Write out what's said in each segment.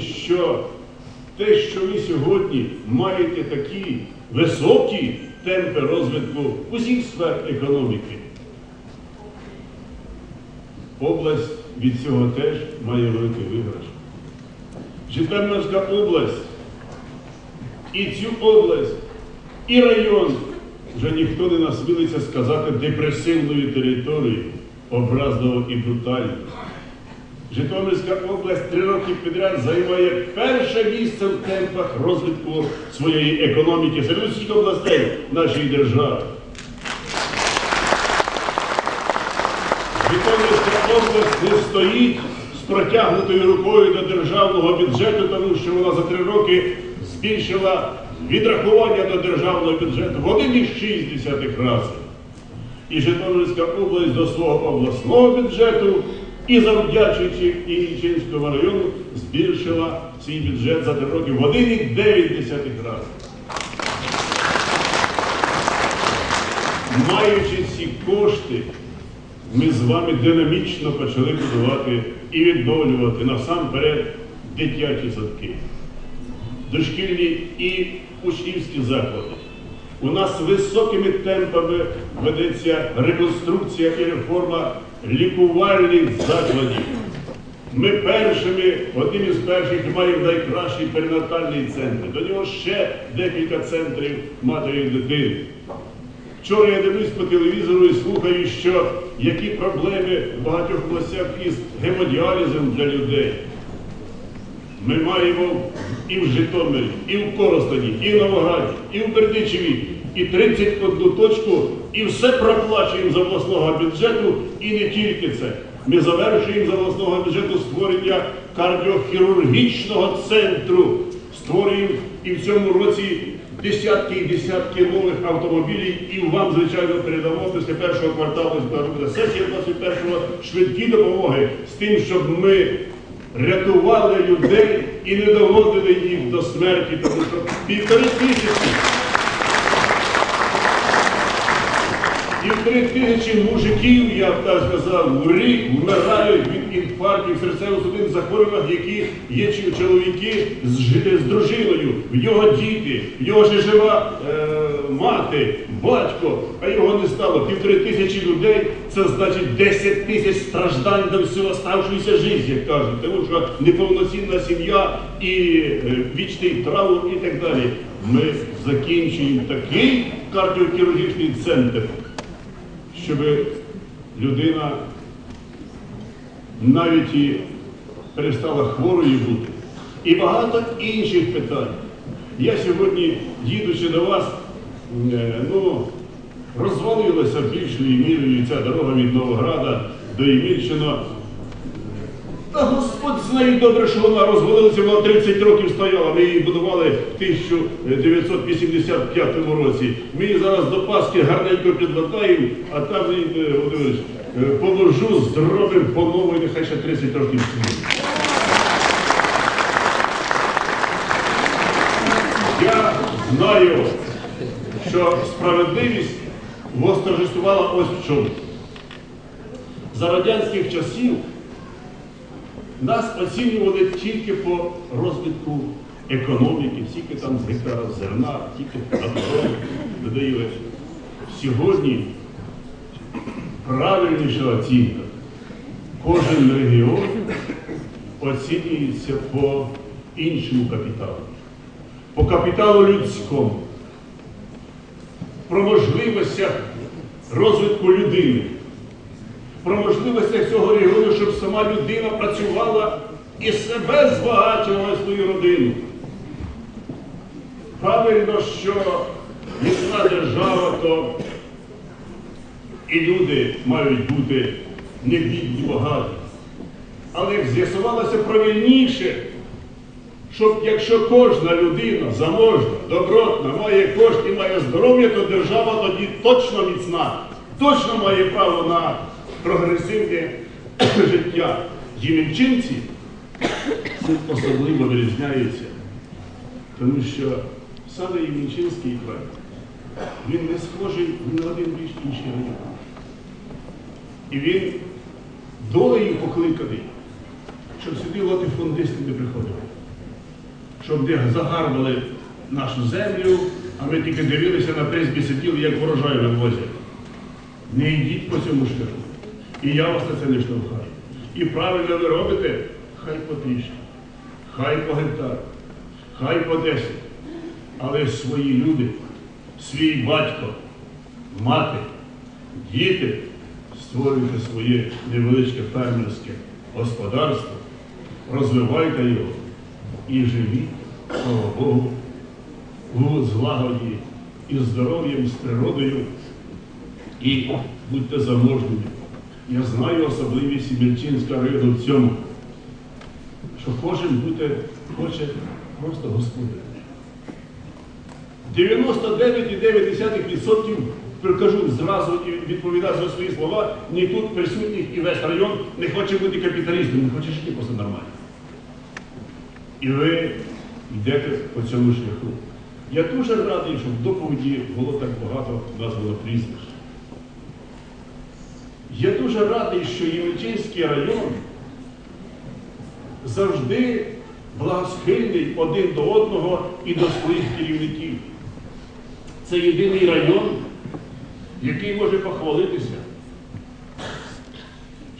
що те, що ви сьогодні маєте такі високі темпи розвитку усіх сфер економіки, область від цього теж має великий виграш. Житомирська область і цю область, і район вже ніхто не насмілиться сказати депресивною територією, образливо і брутально. Житомирська область три роки підряд займає перше місце в темпах розвитку своєї економіки серед усіх областей нашої держави. Житомирська область не стоїть з протягнутою рукою до державного бюджету, тому що вона за три роки збільшила відрахування до державного бюджету в 1,6 рази. І Житомирська область до свого обласного бюджету і завдячуючи Ільчинському району збільшила свій бюджет за три роки в 1,9 рази. Маючи ці кошти, ми з вами динамічно почали будувати і відновлювати насамперед дитячі садки, дошкільні і учнівські заклади. У нас високими темпами ведеться реконструкція і реформа лікувальних закладів. Ми першими, одним із перших маємо найкращий перинатальний центр. До нього ще декілька центрів матері дитини. Вчора я дивлюсь по телевізору і слухаю, що які проблеми в багатьох областях із гемодіалізом для людей. Ми маємо і в Житомирі, і в Коростені, і в Новограді, і в Бердичеві, і 31 точку, і все проплачуємо з обласного бюджету, і не тільки це. Ми завершуємо з обласного бюджету створення кардіохірургічного центру. Створюємо і в цьому році десятки і десятки нових автомобілів, і вам, звичайно, передамо після першого кварталу буде сесія 21-го швидкі допомоги з тим, щоб ми рятували людей і не доводили їх до смерті, тому що півтори тисячі. Півтори тисячі мужиків, я б так сказав, в рік вмирають від інфарктів, серцево-судинних захворювань, які є чоловіки з, з дружиною, в його діти, в його ще жива е, мати, батько, а його не стало. Півтори тисячі людей, це значить 10 тисяч страждань до всього оставшоїся життя, як кажуть, тому що неповноцінна сім'я і е, вічний траур і так далі. Ми закінчуємо такий кардіохірургічний центр щоб людина навіть і перестала хворою бути. І багато інших питань. Я сьогодні, їдучи до вас, е, ну, розвалилася більшою мірою ця дорога від Новограда до Ємільщина. Та Господь знає добре, що вона розвалилася, вона 30 років стояла. Ми її будували в 1985 році. Ми її зараз до Пасхи гарненько підлатаємо, а там е, е, положу, зробимо по новій, нехай ще 30 років служить. Я знаю, що справедливість восторжествувала ось в чому. За радянських часів нас оцінювали тільки по розвитку економіки, тільки там з гектара зерна, тільки додають. Сьогодні правильніша оцінка. Кожен регіон оцінюється по іншому капіталу, по капіталу людському, про можливостях розвитку людини про можливостях цього регіону, щоб сама людина працювала і себе збагачувала свою родину. Правильно, що міцна держава, то і люди мають бути не бідні багаті. Але як з'ясувалося правильніше, щоб якщо кожна людина заможна, добротна, має кошти, має здоров'я, то держава тоді точно міцна, точно має право на прогресивне життя. Ємельчинці цим особливо вирізняються, тому що саме Ємельчинський край, він не схожий ні на один більш інший район. І він долею покликаний, щоб сюди латифундисти не приходили. щоб не загарбали нашу землю, а ми тільки дивилися на призбі сиділи, як урожай вивозять. Не йдіть по цьому шляху. І я вас на це не штовхаю. І правильно ви робите, хай по трішки, хай по гектару, хай по десять. Але свої люди, свій батько, мати, діти, створюйте своє невеличке фермерське господарство, розвивайте його і живіть, слава Богу, у злагоді і здоров'ям, з природою, і будьте заможними. Я знаю особливість Сібірчинська району в цьому, що кожен бути хоче просто господарем. 99,9% прикажу зразу і відповідаю за свої слова, ні тут присутніх і весь район не хоче бути капіталістом, не хоче жити просто нормально. І ви йдете по цьому шляху. Я дуже радий, що в доповіді було так багато названо прізвищ. Я дуже радий, що Ємельчинський район завжди благосхильний один до одного і до своїх керівників. Це єдиний район, який може похвалитися,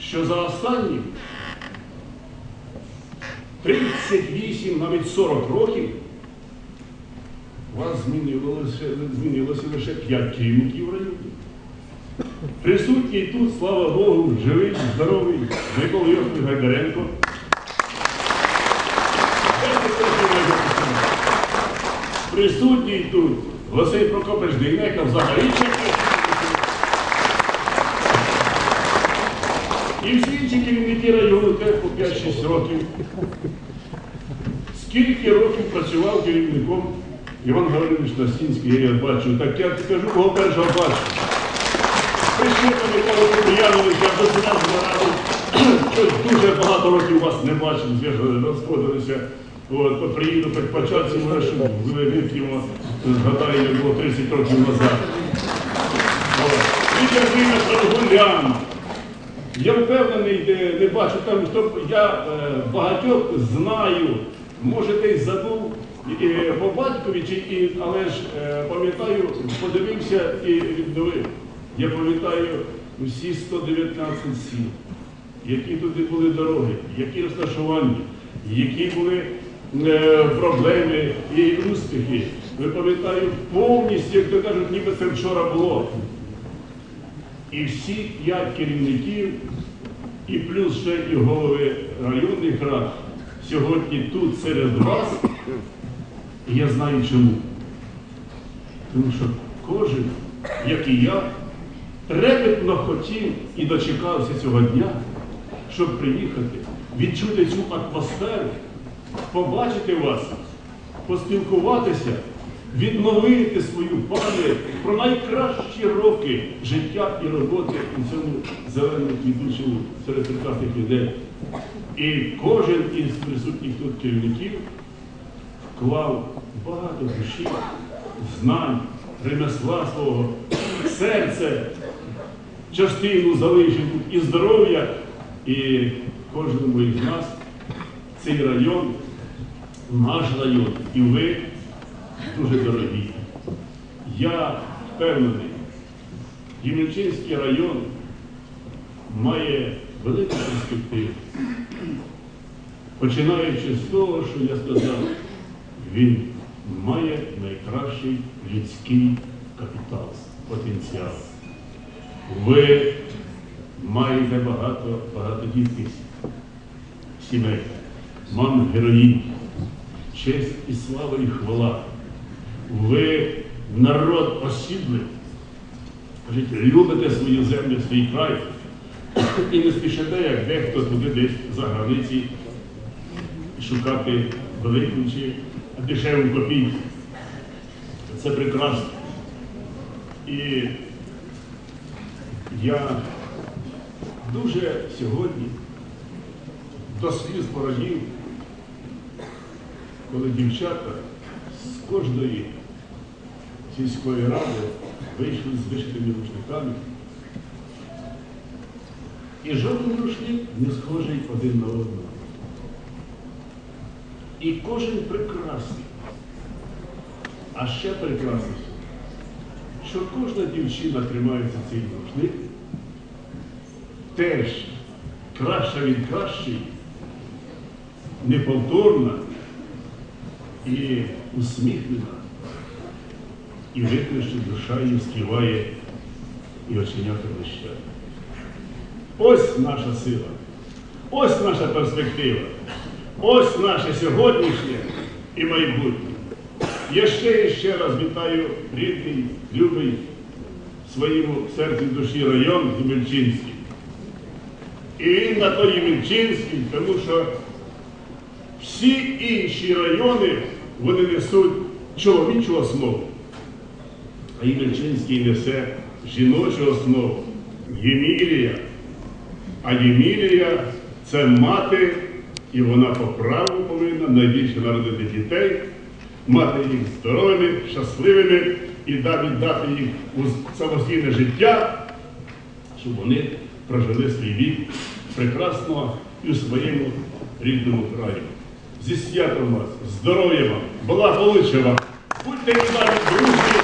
що за останні 38, навіть 40 років у вас змінилося, змінилося лише 5 керівників району. Присутній тут, слава Богу, живий, здоровий Микола Йосипович Гайдаренко. Присутній тут Василь Прокопович Дейнека взагалі чекає. І всі інші керівники району теж по 5-6 років. Скільки років працював керівником Іван Гаврилович Настінський, я бачу. Так я кажу, кого першого бачу. Прийшли Микола Куприянович, я до нараду. Щось дуже багато років вас не бачив, зв'язали, розходилися. От, приїду, хоч початці, може, щоб ви згадаю, як було 30 років назад. Вітер Війна Прогулян. Я впевнений, де не бачу там, хто я е, багатьох знаю, може десь забув і по батькові, чи, і, але ж е, пам'ятаю, подивився і відновив. Я пам'ятаю усі 119 сіл, які туди були дороги, які розташування, які були е, проблеми і успіхи. Ви пам'ятаю повністю, як то кажуть, ніби це вчора було. І всі п'ять керівників, і плюс ще і голови районних рад сьогодні тут серед вас. І я знаю чому. Тому що кожен, як і я, трепетно хотів і дочекався цього дня, щоб приїхати, відчути цю атмосферу, побачити вас, поспілкуватися, відновити свою пам'ять про найкращі роки життя і роботи у цьому зеленому квітучому серед прекрасних людей. І кожен із присутніх тут керівників вклав багато душі, знань, ремесла свого, серце, частину залишив і здоров'я, і кожному із нас цей район, наш район, і ви дуже дорогі. Я впевнений, Ємельчинський район має велику перспективу. Починаючи з того, що я сказав, він має найкращий людський капітал, потенціал. Ви маєте багато багатодітних сімей, мам героїв, честь і слава і хвала. Ви народ осідлий, любите свою землю, свій край і не спішите, як дехто туди десь за границі шукати велику чи дешеву копійку. Це прекрасно. І я дуже сьогодні до сліз порадів, коли дівчата з кожної сільської ради вийшли з вишитими рушниками. І жоден рушник не схожий один на одного. І кожен прекрасний. А ще прекрасніше, що кожна дівчина тримається цей рушник, теж краща від кращої, неповторна і усміхнена, і видно, що душа її співає і оченята блищать. Ось наша сила, ось наша перспектива, ось наше сьогоднішнє і майбутнє. Я ще і ще раз вітаю рідний, любий своєму серці душі район Ємельчинський. І він на то Ємельчинський, тому що всі інші райони вони несуть чоловічу основу. А Ємельчинський несе жіночу основу. Ємілія. А Ємілія це мати, і вона по праву повинна найбільше народити дітей, мати їх здоровими, щасливими і да- віддати їх у самостійне життя, щоб вони прожили свій вік прекрасно і у своєму рідному краю. Зі святом вас, здоров'я вам, благополуччя вам, будьте і далі дружні! і не